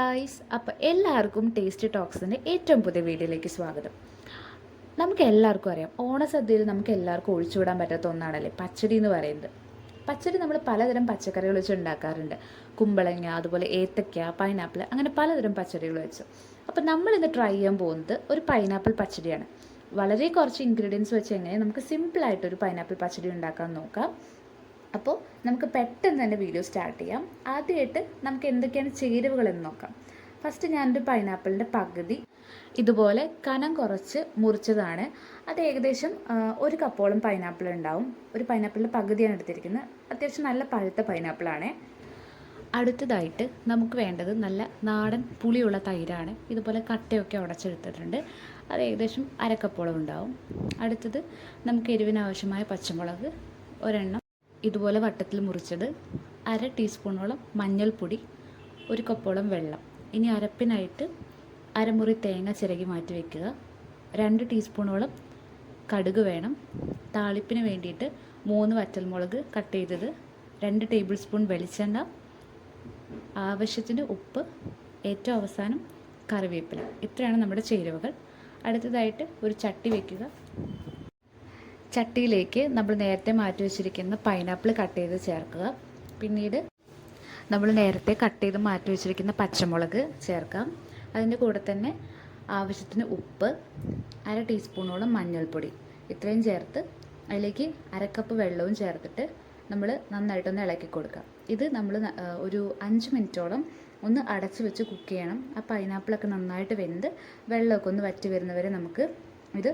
Guys അപ്പോൾ എല്ലാവർക്കും taste ടോക്സിന്റെ ഏറ്റവും പുതിയ വീഡിയോയിലേക്ക് സ്വാഗതം. നമുക്ക് എല്ലാവർക്കും അറിയാം ഓണസദ്യയിൽ നമുക്ക് എല്ലാവർക്കും ഒഴിച്ചുവിടാൻ പറ്റാത്ത ഒന്നാണല്ലേ പച്ചടി എന്ന് പറയുന്നത്. പച്ചടി നമ്മൾ പലതരം പച്ചക്കറികൾ വെച്ച് ഉണ്ടാക്കാറുണ്ട്. കുമ്പളങ്ങ അതുപോലെ ഏത്തക്ക പൈനാപ്പിൾ അങ്ങനെ പലതരം പച്ചടികൾ വെച്ച്. അപ്പോൾ നമ്മൾ ഇന്ന് ട്രൈ ചെയ്യാൻ പോകുന്നത് ഒരു പൈനാപ്പിൾ പച്ചടിയാണ്. വളരെ കുറച്ച് ഇൻഗ്രീഡിയൻസ് വെച്ച് എങ്ങനെ നമുക്ക് സിമ്പിളായിട്ടൊരു പൈനാപ്പിൾ പച്ചടി ഉണ്ടാക്കാൻ നോക്കാം. അപ്പോൾ നമുക്ക് പെട്ടെന്ന് തന്നെ വീഡിയോ സ്റ്റാർട്ട് ചെയ്യാം. ആദ്യമായിട്ട് നമുക്ക് എന്തൊക്കെയാണ് ചേരുവകളെന്ന് നോക്കാം. ഫസ്റ്റ് ഞാനൊരു പൈനാപ്പിളിന്റെ പകുതി ഇതുപോലെ കനം കുറച്ച് മുറിച്ചതാണ്. അത് ഏകദേശം ഒരു കപ്പോളം പൈനാപ്പിൾ ഉണ്ടാവും. ഒരു പൈനാപ്പിളിന്റെ പകുതിയാണ് എടുത്തിരിക്കുന്നത്. അത്യാവശ്യം നല്ല പഴുത്ത പൈനാപ്പിളാണ് അടുത്തതായിട്ട് നമുക്ക് വേണ്ടത് നല്ല നാടൻ പുളിയുള്ള തൈരാണ്. ഇതുപോലെ കട്ടയൊക്കെ ഉടച്ചെടുത്തിട്ടുണ്ട്. അത് ഏകദേശം അരക്കപ്പോളം ഉണ്ടാവും. അടുത്തത് നമുക്ക് എരിവിനാവശ്യമായ പച്ചമുളക് ഒരെണ്ണം ഇതുപോലെ വട്ടത്തിൽ മുറിച്ചത് അര ടീസ്പൂണോളം മഞ്ഞൾപ്പൊടി ഒരു കപ്പോളം വെള്ളം. ഇനി അരപ്പിനായിട്ട് അരമുറി തേങ്ങ ചിരകി മാറ്റി വയ്ക്കുക രണ്ട് ടീസ്പൂണോളം കടുക് വേണം. താളിപ്പിന് വേണ്ടിയിട്ട് മൂന്ന് വറ്റൽമുളക് കട്ട് ചെയ്തത് രണ്ട് ടേബിൾ സ്പൂൺ വെളിച്ചെണ്ണ ആവശ്യത്തിന് ഉപ്പ് ഏറ്റവും അവസാനം കറിവേപ്പില. ഇത്രയാണ് നമ്മുടെ ചേരുവകൾ. അടുത്തതായിട്ട് ഒരു ചട്ടി വെക്കുക. ചട്ടിയിലേക്ക് നമ്മൾ നേരത്തെ മാറ്റി വെച്ചിരിക്കുന്ന പൈനാപ്പിൾ കട്ട് ചെയ്ത് ചേർക്കുക. പിന്നീട് നമ്മൾ നേരത്തെ കട്ട് ചെയ്ത് മാറ്റി വെച്ചിരിക്കുന്ന പച്ചമുളക് ചേർക്കാം. അതിന്റെ കൂടെ തന്നെ ആവശ്യത്തിന് ഉപ്പ് അര ടീസ്പൂണോളം മഞ്ഞൾപ്പൊടി ഇത്രയും ചേർത്ത് അതിലേക്ക് അരക്കപ്പ് വെള്ളവും ചേർത്തിട്ട് നമ്മൾ നന്നായിട്ടൊന്ന് ഇളക്കി കൊടുക്കാം. ഇത് നമ്മൾ ഒരു അഞ്ച് മിനിറ്റോളം ഒന്ന് അടച്ച് വെച്ച് കുക്ക് ചെയ്യണം. ആ പൈനാപ്പിളൊക്കെ നന്നായിട്ട് വെന്ത് വെള്ളമൊക്കെ ഒന്ന് വറ്റി വരുന്നവരെ നമുക്ക് ഇത്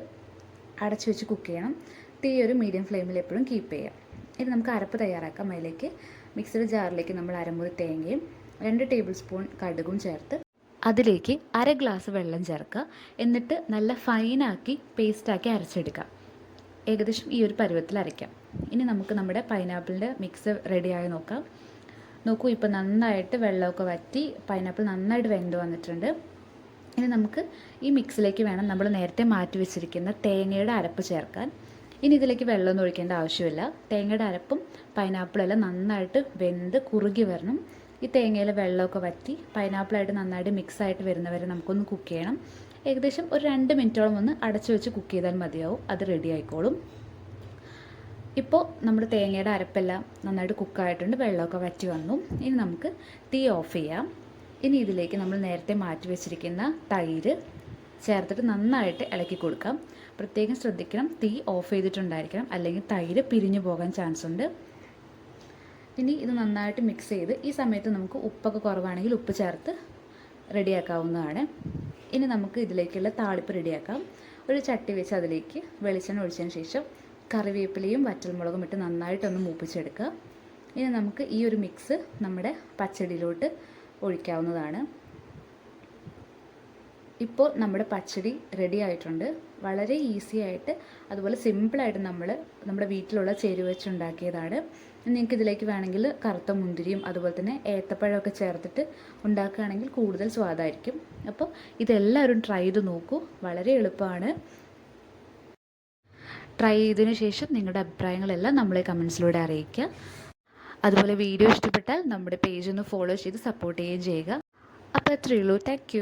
അടച്ച് വെച്ച് കുക്ക് ചെയ്യണം. തീ ഒരു മീഡിയം ഫ്ലെയിമിൽ എപ്പോഴും കീപ്പ് ചെയ്യാം. ഇനി നമുക്ക് അരപ്പ് തയ്യാറാക്കാം. അതിലേക്ക് മിക്സഡ് ജാറിലേക്ക് നമ്മൾ അരമുറി തേങ്ങയും രണ്ട് ടേബിൾ സ്പൂൺ കടുകും ചേർത്ത് അതിലേക്ക് അര ഗ്ലാസ് വെള്ളം ചേർക്കുക. എന്നിട്ട് നല്ല ഫൈനാക്കി പേസ്റ്റാക്കി അരച്ചെടുക്കാം ഏകദേശം ഈ ഒരു പരുവത്തിൽ അരയ്ക്കാം. ഇനി നമുക്ക് നമ്മുടെ പൈനാപ്പിളിന്റെ മിക്സ് റെഡിയായി നോക്കാം. നോക്കൂ ഇപ്പോൾ നന്നായിട്ട് വെള്ളമൊക്കെ വറ്റി പൈനാപ്പിൾ നന്നായിട്ട് വെന്ത് വന്നിട്ടുണ്ട്. ഇനി നമുക്ക് ഈ മിക്സിലേക്ക് വേണം നമ്മൾ നേരത്തെ മാറ്റി വെച്ചിരിക്കുന്ന തേങ്ങയുടെ അരപ്പ് ചേർക്കാൻ. ഇനി ഇതിലേക്ക് വെള്ളമൊന്നും ഒഴിക്കേണ്ട ആവശ്യമില്ല. തേങ്ങയുടെ അരപ്പും പൈനാപ്പിളും എല്ലാം നന്നായിട്ട് വെന്ത് കുറുകി വരണം. ഈ തേങ്ങയിലെ വെള്ളമൊക്കെ വറ്റി പൈനാപ്പിളായിട്ട് നന്നായിട്ട് മിക്സ് ആയിട്ട് വരുന്നവരെ നമുക്കൊന്ന് കുക്ക് ചെയ്യണം. ഏകദേശം ഒരു രണ്ട് മിനിറ്റോളം ഒന്ന് അടച്ചു വെച്ച് കുക്ക് ചെയ്താൽ മതിയാവും. അത് റെഡി ആയിക്കോളും. ഇപ്പോൾ നമ്മുടെ തേങ്ങയുടെ അരപ്പെല്ലാം നന്നായിട്ട് കുക്കായിട്ടുണ്ട് വെള്ളമൊക്കെ വറ്റി വന്നു. ഇനി നമുക്ക് തീ ഓഫ് ചെയ്യാം. ഇനി ഇതിലേക്ക് നമ്മൾ നേരത്തെ മാറ്റി വെച്ചിരിക്കുന്ന തൈര് ചേർത്തിട്ട് നന്നായിട്ട് ഇളക്കി കൊടുക്കാം. പ്രത്യേകം ശ്രദ്ധിക്കണം. തീ ഓഫ് ചെയ്തിട്ടുണ്ടായിരിക്കണം. അല്ലെങ്കിൽ തൈര് പിരിഞ്ഞു പോകാൻ ചാൻസ് ഉണ്ട്. ഇനി ഇത് നന്നായിട്ട് മിക്സ് ചെയ്ത് ഈ സമയത്ത് നമുക്ക് ഉപ്പൊക്കെ കുറവാണെങ്കിൽ ഉപ്പ് ചേർത്ത് റെഡിയാക്കാവുന്നതാണ്. ഇനി നമുക്ക് ഇതിലേക്കുള്ള താളിപ്പ് റെഡിയാക്കാം. ഒരു ചട്ടി വെച്ച് അതിലേക്ക് വെളിച്ചെണ്ണ ഒഴിച്ചതിന് ശേഷം കറിവേപ്പിലയും വറ്റൽമുളകും ഇട്ട് നന്നായിട്ടൊന്ന് മൂപ്പിച്ചെടുക്കുക. ഇനി നമുക്ക് ഈ ഒരു മിക്സ് നമ്മുടെ പച്ചടിയിലോട്ട് ഒഴിക്കാവുന്നതാണ്. ഇപ്പോൾ നമ്മുടെ പച്ചടി റെഡി ആയിട്ടുണ്ട്. വളരെ ഈസി ആയിട്ട് അതുപോലെ സിമ്പിളായിട്ട് നമ്മൾ നമ്മുടെ വീട്ടിലുള്ള ചേരുവ വെച്ച് ഉണ്ടാക്കിയതാണ് നിങ്ങൾക്ക് ഇതിലേക്ക് വേണമെങ്കിൽ കറുത്ത മുന്തിരിയും അതുപോലെ തന്നെ ഏത്തപ്പഴമൊക്കെ ചേർത്തിട്ട് ഉണ്ടാക്കുകയാണെങ്കിൽ കൂടുതൽ സ്വാദായിരിക്കും. അപ്പോൾ ഇതെല്ലാവരും ട്രൈ ചെയ്ത് നോക്കൂ. വളരെ എളുപ്പമാണ്. ട്രൈ ചെയ്തതിന് ശേഷം നിങ്ങളുടെ അഭിപ്രായങ്ങളെല്ലാം നമ്മളെ കമൻസിലൂടെ അറിയിക്കുക. അതുപോലെ വീഡിയോ ഇഷ്ടപ്പെട്ടാൽ നമ്മുടെ പേജ് ഒന്ന് ഫോളോ ചെയ്ത് സപ്പോർട്ട് ചെയ്യുകയും ചെയ്യുക. അപ്പോൾ അത്രയേ ഉള്ളൂ. താങ്ക്